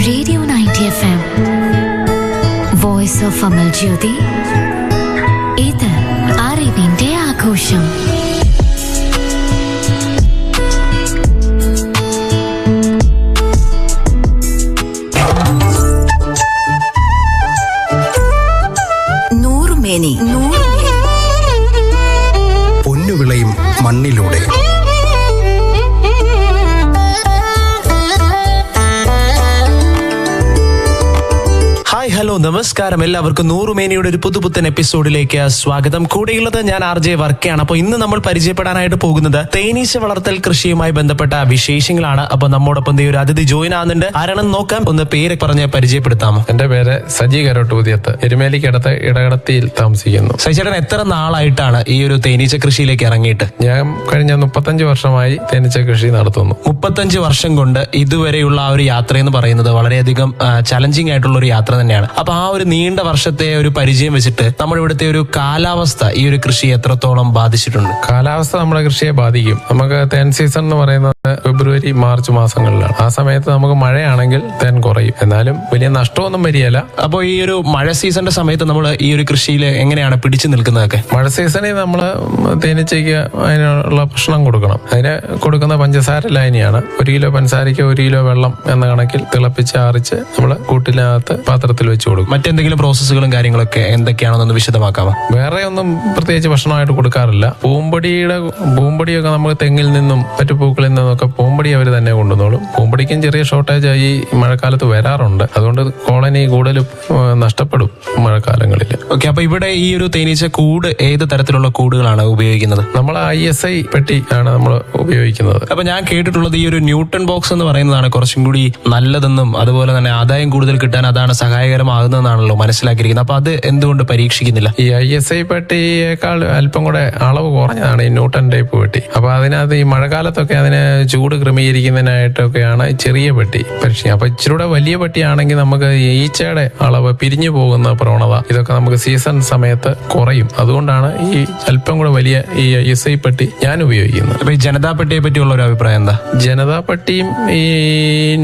radio ninety F M voice of Amal Jyothi ഇത് hello നമസ്കാരം. എല്ലാവർക്കും നൂറുമേനിയുടെ ഒരു പുതുപുത്തൻ എപ്പിസോഡിലേക്ക് സ്വാഗതം. കൂടെയുള്ളത് ഞാൻ ആർ ജെ വർക്കയാണ്. അപ്പോൾ ഇന്ന് നമ്മൾ പരിചയപ്പെടാനായിട്ട് പോകുന്നത് തേനീശ വളർത്തൽ കൃഷിയുമായി ബന്ധപ്പെട്ട വിശേഷങ്ങളാണ്. അപ്പൊ നമ്മോടൊപ്പം ഒരു അതിഥി ജോയിൻ ആകുന്നുണ്ട് ആരാണെന്ന് നോക്കാം. ഒന്ന് പേര് പറഞ്ഞ് പരിചയപ്പെടുത്താമോ? എന്റെ പേര് സജി കരോട്ടൂതിയത്ത് എരുമേലിക്കടുത്ത് ഇടകടത്തിയിൽ താമസിക്കുന്നു. സൈചേട്ടൻ എത്ര നാളായിട്ടാണ് ഈ ഒരു തേനീച്ച കൃഷിയിലേക്ക് ഇറങ്ങിയിട്ട്? ഞാൻ കഴിഞ്ഞ മുപ്പത്തഞ്ച് വർഷമായി തേനീച്ച കൃഷി നടത്തുന്നു. മുപ്പത്തഞ്ച് വർഷം കൊണ്ട് ഇതുവരെയുള്ള ആ ഒരു യാത്ര എന്ന് പറയുന്നത് വളരെയധികം ചലഞ്ചിങ് ആയിട്ടുള്ള ഒരു യാത്ര തന്നെയാണ്. അപ്പൊ ആ ഒരു നീണ്ട വർഷത്തെ ഒരു പരിചയം വെച്ചിട്ട് നമ്മുടെ ഇവിടുത്തെ ഒരു കാലാവസ്ഥ ഈ ഒരു കൃഷി എത്രത്തോളം ബാധിച്ചിട്ടുണ്ട്? കാലാവസ്ഥ നമ്മുടെ കൃഷിയെ ബാധിക്കും. നമുക്ക് തേൻ സീസൺ എന്ന് പറയുന്നത് ഫെബ്രുവരി മാർച്ച് മാസങ്ങളിലാണ്. ആ സമയത്ത് നമുക്ക് മഴയാണെങ്കിൽ തേൻ കുറയും. എന്നാലും വലിയ നഷ്ടമൊന്നും വരികയില്ല. അപ്പോൾ ഈ ഒരു മഴ സീസണിന്റെ സമയത്ത് നമ്മൾ ഈ ഒരു കൃഷിയിൽ എങ്ങനെയാണ് പിടിച്ചു നിൽക്കുന്നതൊക്കെ? മഴ സീസണിൽ നമ്മൾ തേനീച്ചയ്ക്ക് അതിനുള്ള ഭക്ഷണം കൊടുക്കണം. അതിന് കൊടുക്കുന്ന പഞ്ചസാര ലായനിയാണ്. ഒരു കിലോ പഞ്ചസാരയ്ക്ക് ഒരു കിലോ വെള്ളം എന്ന കണക്കിൽ തിളപ്പിച്ച് ആറിച്ച് നമ്മൾ കൂട്ടിനകത്ത് പാത്രത്തിൽ വെച്ച് കൊടുക്കും. മറ്റെന്തെങ്കിലും പ്രോസസ്സുകളും കാര്യങ്ങളൊക്കെ എന്തൊക്കെയാണെന്നൊന്ന് വിശദമാക്കാമോ? വേറെ ഒന്നും പ്രത്യേകിച്ച് ഭക്ഷണമായിട്ട് കൊടുക്കാറില്ല. പൂമ്പടിയുടെ പൂമ്പടിയൊക്കെ നമ്മൾ തെങ്ങിൽ നിന്നും മറ്റു പൂക്കളിൽ നിന്നൊക്കെ പൂമ്പടി അവർ തന്നെ കൊണ്ടുവന്നോളും. പൂമ്പടിക്കും ചെറിയ ഷോർട്ടേജ് ആയി മഴക്കാലത്ത് വരാറുണ്ട്. അതുകൊണ്ട് കോളനി കൂടുതൽ നഷ്ടപ്പെടും മഴക്കാലങ്ങളിൽ. ഓക്കെ അപ്പൊ ഇവിടെ ഈ ഒരു തേനീച്ച കൂട് ഏത് തരത്തിലുള്ള കൂടുകളാണ് ഉപയോഗിക്കുന്നത്? നമ്മൾ ഐ എസ് ഐ പെട്ടി ആണ് നമ്മൾ ഉപയോഗിക്കുന്നത്. അപ്പൊ ഞാൻ കേട്ടിട്ടുള്ളത് ഈ ഒരു ന്യൂട്ടൺ ബോക്സ് എന്ന് പറയുന്നതാണ് കുറച്ചും കൂടി നല്ലതെന്നും അതുപോലെ തന്നെ ആദായം കൂടുതൽ കിട്ടാൻ അതാണ് സഹായകരമാകുന്നതെന്നാണല്ലോ മനസ്സിലാക്കിയിരിക്കുന്നത്. അപ്പൊ അത് എന്തുകൊണ്ട് പരീക്ഷിക്കുന്നില്ല? ഈ ഐ എസ് ഐ പെട്ടിയേക്കാൾ അല്പം കൂടെ അളവ് കുറഞ്ഞതാണ് ഈ ന്യൂട്ടൺ ടൈപ്പ് പെട്ടി. അപ്പൊ അതിനകത്ത് ഈ മഴക്കാലത്തൊക്കെ അതിന് ചൂട് ക്രമീകരിക്കുന്നതിനായിട്ടൊക്കെയാണ് ചെറിയ പെട്ടി. പരീക്ഷിക്കുക അപ്പൊ ഇച്ചിരൂടെ വലിയ പെട്ടിയാണെങ്കിൽ നമുക്ക് ഈച്ചയുടെ അളവ് പിരിഞ്ഞു പോകുന്ന പ്രവണത ഇതൊക്കെ നമുക്ക് സീസൺ സമയത്ത് കുറയും. അതുകൊണ്ടാണ് ഈ അല്പം കൂടെ വലിയ ഈ ഐ എസ് ഐ പെട്ടി ഞാൻ ഉപയോഗിക്കുന്നത്. അപ്പൊ ഈ ജനതാ പെട്ടിയെ പറ്റിയുള്ള ഒരു അഭിപ്രായം എന്താ? ജനതാ പെട്ടിയും ഈ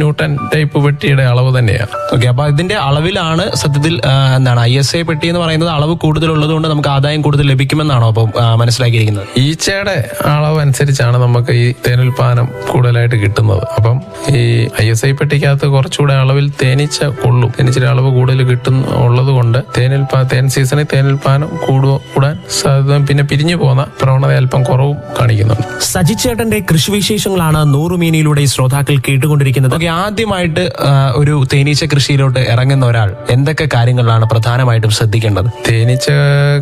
ന്യൂട്ടൺ ടൈപ്പ് പെട്ടിയുടെ അളവ് തന്നെയാണ്. ഓക്കെ അപ്പൊ ഇതിന്റെ അളവിലാണ് സത്യത്തിൽ എന്താണ് ഐ എസ് ഐ പെട്ടി എന്ന് പറയുന്നത് അളവ് കൂടുതലുള്ളത് കൊണ്ട് നമുക്ക് ആദായം കൂടുതൽ ലഭിക്കുമെന്നാണോ അപ്പൊ മനസ്സിലാക്കിയിരിക്കുന്നത്? ഈച്ചയുടെ അളവ് അനുസരിച്ചാണ് നമുക്ക് ഈ തേനുൽപാദനം കൂടുതലായിട്ട് കിട്ടുന്നത്. അപ്പം ഈ ഐ എസ് ഐ പെട്ടിക്കകത്ത് കുറച്ചുകൂടെ അളവിൽ തേനീച്ച കൊള്ളും. തേനീച്ചയുടെ അളവ് കൂടുതൽ കിട്ടുന്ന ഉള്ളത് കൊണ്ട് തേനുൽപാ തേൻ സീസണിൽ തേനുൽപാദനം കൂടുക കൂടാൻ സാധ്യത പിന്നെ പിരിഞ്ഞു പോകുന്ന പ്രവണത അല്പം കുറവും കാണിക്കുന്നുണ്ട്. സജി ചേട്ടന്റെ കൃഷിവിശേഷങ്ങളാണ് നൂറുമീനിയിലൂടെ ഈ ശ്രോതാക്കൾ കേട്ടുകൊണ്ടിരിക്കുന്നത്. ഓക്കെ ആദ്യമായിട്ട് ഒരു തേനീച്ച കൃഷിയിലോട്ട് ഇറങ്ങുന്ന ഒരാൾ. എന്തൊക്കെ കാര്യങ്ങളിലാണ് പ്രധാനമായിട്ടും ശ്രദ്ധിക്കേണ്ടത്? തേനീച്ച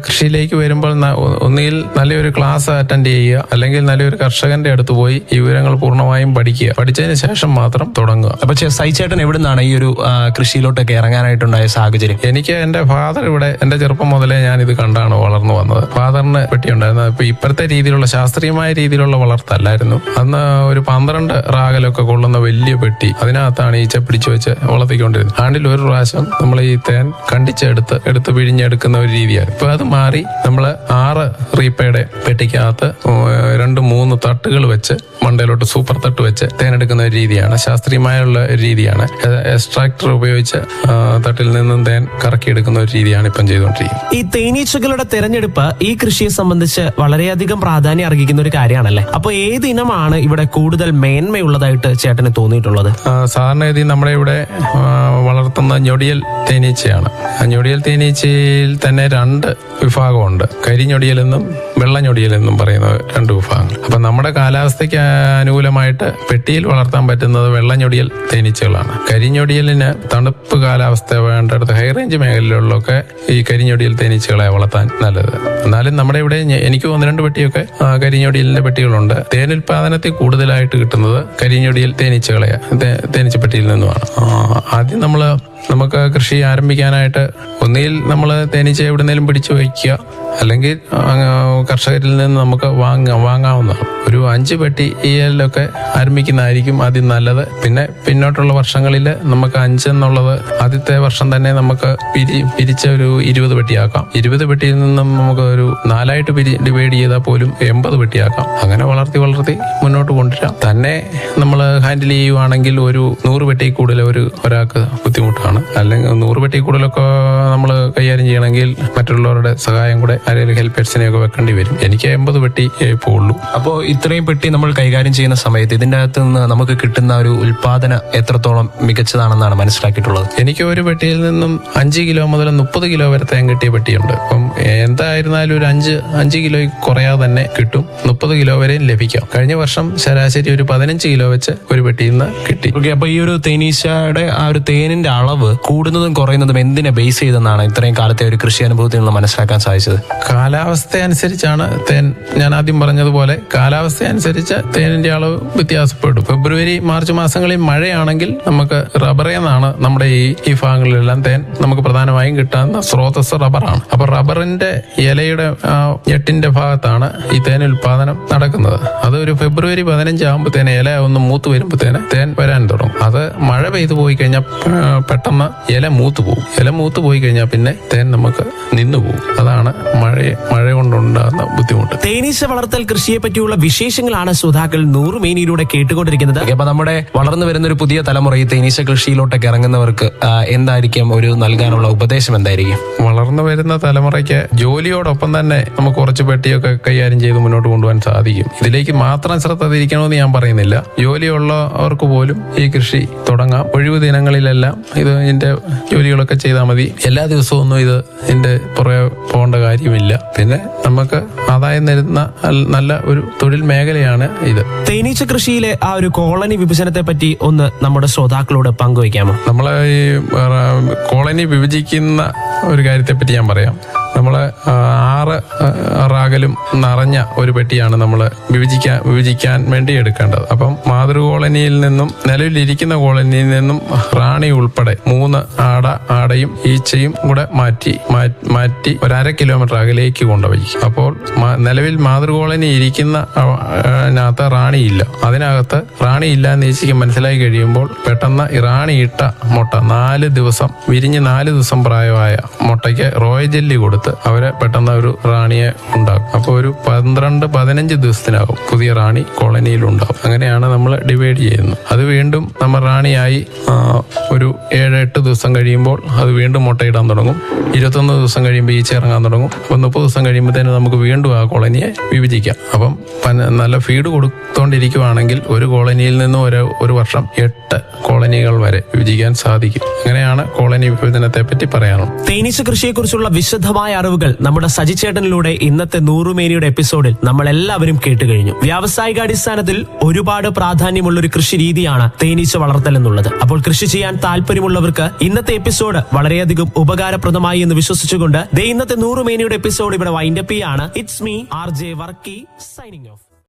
കൃഷിയിലേക്ക് വരുമ്പോൾ ഒന്നിൽ ഒന്നുകിൽ നല്ലൊരു ക്ലാസ് അറ്റൻഡ് ചെയ്യുക അല്ലെങ്കിൽ നല്ലൊരു കർഷകന്റെ അടുത്ത് പോയി ഈ വിവരങ്ങൾ പൂർണമായും പഠിക്കുക. പഠിച്ചതിന് ശേഷം മാത്രം തുടങ്ങുക. അപ്പൊ സൈച്ചേട്ടൻ എവിടുന്നാണ് എവിടെ നിന്നാണ് ഈ ഒരു കൃഷിയിലോട്ടൊക്കെ ഇറങ്ങാനായിട്ടുണ്ടായ സാഹചര്യം? എനിക്ക് എന്റെ ഫാദർ ഇവിടെ എന്റെ ചെറുപ്പം മുതലേ ഞാൻ ഇത് കണ്ടാണ് വളർന്നു വന്നത്. ഫാദറിന് പറ്റിയുണ്ടായിരുന്നത് ഇപ്പൊ ഇപ്പോഴത്തെ രീതിയിലുള്ള ശാസ്ത്രീയമായ രീതിയിലുള്ള വളർത്തല്ലായിരുന്നു. അന്ന് ഒരു പന്ത്രണ്ട് റാഗലൊക്കെ കൊള്ളുന്ന വലിയ പെട്ടി അതിനകത്താണ് ഈച്ച പിടിച്ചു വെച്ച് വളർത്തിക്കൊണ്ടിരുന്നത്. ആണ്ടിൽ ഒരു പ്രാവശ്യം നമ്മൾ ഈ തേൻ കണ്ടിച്ചെടുത്ത് എടുത്ത് പിഴിഞ്ഞെടുക്കുന്ന ഒരു രീതിയാണ്. ഇപ്പൊ അത് മാറി നമ്മൾ ആറ് റീപ്പയുടെ പെട്ടിക്കകത്ത് രണ്ട് മൂന്ന് തട്ടുകൾ വെച്ച് മണ്ടയിലോട്ട് സൂപ്പർ തട്ട് വെച്ച് തേൻ എടുക്കുന്ന ഒരു രീതിയാണ്. ശാസ്ത്രീയമായുള്ള ഒരു രീതിയാണ്. എക്സ്ട്രാക്ടർ ഉപയോഗിച്ച് തട്ടിൽ നിന്നും തേൻ കറക്കിയെടുക്കുന്ന ഒരു രീതിയാണ് ഇപ്പം ചെയ്തുകൊണ്ടിരിക്കുന്നത്. ഈ തേനീച്ചകളുടെ തെരഞ്ഞെടുപ്പ് ഈ കൃഷിയെ സംബന്ധിച്ച് വളരെയധികം പ്രാധാന്യം അർഹിക്കുന്ന ഒരു കാര്യമാണല്ലേ? അപ്പൊ ഏത് ഇനമാണ് ഇവിടെ കൂടുതൽ മേന്മയുള്ളതായിട്ട് ചേട്ടന് തോന്നിയിട്ടുള്ളത്? സാധാരണ സാധാരണഗതി നമ്മുടെ ഇവിടെ വളർത്തുന്ന ഞൊടിയൽ തേനീച്ചയാണ്. ആ ഞൊടിയൽ തേനീച്ചയിൽ തന്നെ രണ്ട് വിഭാഗമുണ്ട്. കരിഞ്ഞൊടിയലെന്നും വെള്ളഞ്ഞൊടിയലെന്നും പറയുന്ന രണ്ട് വിഭാഗങ്ങൾ. അപ്പം നമ്മുടെ കാലാവസ്ഥയ്ക്ക് അനുകൂലമായിട്ട് പെട്ടിയിൽ വളർത്താൻ പറ്റുന്നത് വെള്ളഞ്ഞൊടിയൽ തേനീച്ചകളാണ്. കരിഞ്ഞൊടിയലിന് തണുപ്പ് കാലാവസ്ഥ വേണ്ടടുത്ത് ഹൈ റേഞ്ച് മേഖലകളിലൊക്കെ ഈ കരിഞ്ഞൊടിയൽ തേനീച്ചകളെ വളർത്താൻ നല്ലത്. എന്നാലും നമ്മുടെ ഇവിടെ എനിക്ക് ഒന്ന് രണ്ട് പെട്ടിയൊക്കെ കരിഞ്ഞൊടിയലിന്റെ പെട്ടികളുണ്ട്. തേനുൽപാദനത്തിൽ കൂടുതലായിട്ട് കിട്ടുന്നത് കരിഞ്ഞൊടിയൽ തേനീച്ചകളെ തേനീച്ചപ്പെട്ടിയിൽ നിന്നുമാണ്. ആദ്യം നമ്മൾ നമുക്ക് കൃഷി ആരംഭിക്കാനായിട്ട് ഒന്നിൽ നമ്മൾ തേനീച്ച എവിടുന്നേലും പിടിച്ചു വയ്ക്കുക. അല്ലെങ്കിൽ കർഷകരിൽ നിന്ന് നമുക്ക് വാങ്ങാം വാങ്ങാവുന്നതാണ് ഒരു അഞ്ച് പെട്ടി ഈയലിലൊക്കെ ആരംഭിക്കുന്നതായിരിക്കും ആദ്യം നല്ലത്. പിന്നെ പിന്നോട്ടുള്ള വർഷങ്ങളിൽ നമുക്ക് അഞ്ചെന്നുള്ളത് ആദ്യത്തെ വർഷം തന്നെ നമുക്ക് പിരി പിരിച്ച ഒരു ഇരുപത് പെട്ടിയാക്കാം. ഇരുപത് പെട്ടിയിൽ നിന്നും നമുക്ക് ഒരു നാലായിട്ട് പിരി ഡിവൈഡ് ചെയ്താൽ പോലും എൺപത് പെട്ടിയാക്കാം. അങ്ങനെ വളർത്തി വളർത്തി മുന്നോട്ട് കൊണ്ടുവരാം. തന്നെ നമ്മൾ ഹാൻഡിൽ ചെയ്യുവാണെങ്കിൽ ഒരു നൂറ് പെട്ടി കൂടുതൽ ഒരു ഒരാൾക്ക് ബുദ്ധിമുട്ടാണ്. അല്ലെങ്കിൽ നൂറ് പെട്ടി കൂടുതലൊക്കെ നമ്മൾ കൈകാര്യം ചെയ്യണമെങ്കിൽ മറ്റുള്ളവരുടെ സഹായം കൂടെ ആരെങ്കിലും ഹെൽപ്പേഴ്സിനെയൊക്കെ വെക്കേണ്ടി വരും. എനിക്ക് എൺപത് പെട്ടി പോകുള്ളൂ അപ്പോൾ ഇത്രയും പെട്ടി നമ്മൾ കൈകാര്യം ചെയ്യുന്ന സമയത്ത് ഇതിന്റെ അകത്ത് നിന്ന് നമുക്ക് കിട്ടുന്ന ഒരു ഉൽപാദന എത്രത്തോളം മികച്ചതാണെന്നാണ് മനസ്സിലാക്കിയിട്ടുള്ളത്? എനിക്ക് ഒരു പെട്ടിയിൽ നിന്നും അഞ്ച് കിലോ മുതൽ മുപ്പത് കിലോ വരെ തേൻ കിട്ടിയ പെട്ടിയുണ്ട്. അപ്പം എന്തായിരുന്നാലും ഒരു അഞ്ച് അഞ്ച് കിലോ കുറയാതെ തന്നെ കിട്ടും. മുപ്പത് കിലോ വരെയും ലഭിക്കാം. കഴിഞ്ഞ വർഷം ശരാശരി ഒരു പതിനഞ്ച് കിലോ വെച്ച് ഒരു പെട്ടിയിൽ നിന്ന് കിട്ടി. ഓക്കെ അപ്പൊ ഈ ഒരു തേനീശയുടെ ആ ഒരു തേനിന്റെ അളവ് കൂടുന്നതും കുറയുന്നതും എന്തിനെ ബേസ് ചെയ്തെന്നാണ് ഇത്രയും കാലത്തെ ഒരു കൃഷി അനുഭവത്തിൽ നിന്ന് മനസ്സിലാക്കാൻ സാധിച്ചത്? കാലാവസ്ഥ അനുസരിച്ചാണ് തേൻ. ഞാൻ ആദ്യം പറഞ്ഞതുപോലെ കാലാവസ്ഥ അനുസരിച്ച് തേനിന്റെ അളവ് വ്യത്യാസപ്പെടും ഫെബ്രുവരി മാർച്ച് മാസങ്ങളിൽ മഴയാണെങ്കിൽ നമുക്ക് റബ്ബറിൽ നമ്മുടെ ഈ ഈ ഭാഗങ്ങളിലെല്ലാം തേൻ നമുക്ക് പ്രധാനമായും കിട്ടാവുന്ന സ്രോതസ് റബ്ബറാണ് അപ്പൊ റബ്ബറിന്റെ ഇലയുടെ ആ, ഞെട്ടിന്റെ ഭാഗത്താണ് ഈ തേൻ ഉൽപാദനം നടക്കുന്നത്. അത് ഒരു ഫെബ്രുവരി പതിനഞ്ച് ആകുമ്പോഴത്തേന് ഇല ഒന്ന് മൂത്ത് വരുമ്പോഴത്തേന് തേൻ വരാൻ തുടങ്ങും. അത് മഴ പെയ്തു പോയി കഴിഞ്ഞാൽ ആ, പെട്ടെന്ന് ഇല മൂത്ത് പോകും ഇല മൂത്ത് പോയി കഴിഞ്ഞാൽ പിന്നെ തേൻ നമുക്ക് നിന്നു പോകും അതാണ് മഴ മഴ കൊണ്ടുണ്ടാകുന്ന ബുദ്ധിമുട്ട്. തേനീച്ച വളർത്തൽ കൃഷിയെ പറ്റിയുള്ള വിശേഷങ്ങളാണ് ശ്രോതാക്കൾ നൂറുമേനിയിലൂടെ കേട്ടുകൊണ്ടിരിക്കുന്നത്. അപ്പൊ നമ്മുടെ വളർന്നു വരുന്ന ഒരു പുതിയ തലമുറ ഈ തേനീച്ച കൃഷിയിലോട്ടൊക്കെ ഇറങ്ങുന്നവർക്ക് എന്തായിരിക്കും ഒരു നൽകാനുള്ള ഉപദേശം എന്തായിരിക്കും? വളർന്നു വരുന്ന തലമുറയ്ക്ക് ജോലിയോടൊപ്പം തന്നെ നമുക്ക് കുറച്ച് പെട്ടിയൊക്കെ കൈകാര്യം ചെയ്ത് മുന്നോട്ട് കൊണ്ടുപോകാൻ സാധിക്കും. ഇതിലേക്ക് മാത്രം ശ്രദ്ധ തിരിക്കണമെന്ന് ഞാൻ പറയുന്നില്ല. ജോലിയുള്ളവർക്ക് പോലും ഈ കൃഷി തുടങ്ങാം. ഒഴിവു ദിനങ്ങളിലെല്ലാം ഇത് ഇതിന്റെ ജോലികളൊക്കെ ചെയ്താൽ മതി. എല്ലാ ദിവസവും ഒന്നും ഇത് ഇതിന്റെ പുറകെ പോകേണ്ട കാര്യമില്ല. പിന്നെ നമുക്ക് ആദായം തരുന്ന നല്ല ഒരു തൊഴിൽ മേഖലയാണ് ഇത്. തേനീച്ച കൃഷിയിലെ ആ ഒരു കോളനി വിഭജനത്തെ പറ്റി ഒന്ന് നമ്മുടെ ശ്രോതാക്കളോട് പങ്കുവയ്ക്കാമോ? നമ്മളെ ഈ കോളനി വിഭജിക്കുന്ന ഒരു കാര്യത്തെ പറ്റി ഞാൻ പറയാം. നമ്മൾ ആറ് റാഗലും നിറഞ്ഞ ഒരു പെട്ടിയാണ് നമ്മൾ വിഭജിക്കാൻ വിഭജിക്കാൻ വേണ്ടി എടുക്കേണ്ടത്. അപ്പം മാതൃ കോളനിയിൽ നിന്നും നിലവിലിരിക്കുന്ന കോളനിയിൽ നിന്നും റാണി ഉൾപ്പെടെ മൂന്ന് ആട ആടയും ഈച്ചയും കൂടെ മാറ്റി മാറ്റി ഒരു അര കിലോമീറ്റർ അകലേക്ക് കൊണ്ടുപോയി. അപ്പോൾ നിലവിൽ മാതൃ കോളനി ഇരിക്കുന്ന അതിനകത്ത് റാണിയില്ല അതിനകത്ത് റാണി ഇല്ല എന്ന് ഈച്ചയ്ക്ക് മനസ്സിലായി കഴിയുമ്പോൾ പെട്ടെന്ന് റാണി ഇട്ട മുട്ട നാല് ദിവസം വിരിഞ്ഞ് നാല് ദിവസം പ്രായമായ മുട്ടയ്ക്ക് റോയ ജെല്ലി കൊടുത്ത് അവരെ പെട്ടെന്ന് ഒരു റാണിയെ ഉണ്ടാകും അപ്പോൾ ഒരു പന്ത്രണ്ട് പതിനഞ്ച് ദിവസത്തിനാകും പുതിയ റാണി കോളനിയിൽ ഉണ്ടാകും അങ്ങനെയാണ് നമ്മൾ ഡിവൈഡ് ചെയ്യുന്നത്. അത് വീണ്ടും നമ്മൾ റാണിയായി ഒരു ഏഴ് എട്ട് ദിവസം കഴിയുമ്പോൾ അത് വീണ്ടും മുട്ടയിടാൻ തുടങ്ങും. ഇരുപത്തൊന്ന് ദിവസം കഴിയുമ്പോൾ ഈ ഇറങ്ങാൻ തുടങ്ങും. അപ്പൊ മുപ്പത് ദിവസം കഴിയുമ്പോഴത്തേന് നമുക്ക് വീണ്ടും ആ കോളനിയെ വിഭജിക്കാം. അപ്പം നല്ല ഫീഡ് കൊടുത്തോണ്ടിരിക്കുവാണെങ്കിൽ ഒരു കോളനിയിൽ നിന്നും ഒരു ഒരു വർഷം എട്ട് കോളനികൾ വരെ വിഭജിക്കാൻ സാധിക്കും. അങ്ങനെയാണ് കോളനി വിഭജനത്തെ പറ്റി പറയാനുള്ളത്. തേനീച്ച കൃഷിയെക്കുറിച്ചുള്ള വിശദമായ അറിവുകൾ നമ്മുടെ സജിച്ചേട്ടനിലൂടെ ഇന്നത്തെ നൂറുമേനിയുടെ എപ്പിസോഡിൽ നമ്മൾ എല്ലാവരും കേട്ട് കഴിഞ്ഞു വ്യാവസായിക അടിസ്ഥാനത്തിൽ ഒരുപാട് പ്രാധാന്യമുള്ള ഒരു കൃഷി രീതിയാണ് തേനീച്ച വളർത്തൽ എന്നുള്ളത്. അപ്പോൾ കൃഷി ചെയ്യാൻ താല്പര്യമുള്ളവർക്ക് ഇന്നത്തെ എപ്പിസോഡ് വളരെയധികം ഉപകാരപ്രദമായി എന്ന് വിശ്വസിച്ചുകൊണ്ട് ദേ ഇന്നത്തെ നൂറുമേനിയുടെ എപ്പിസോഡ് ഇവിടെ വൈൻഡപ്പ് ചെയ്യാണ്. It's me R J Varkey signing off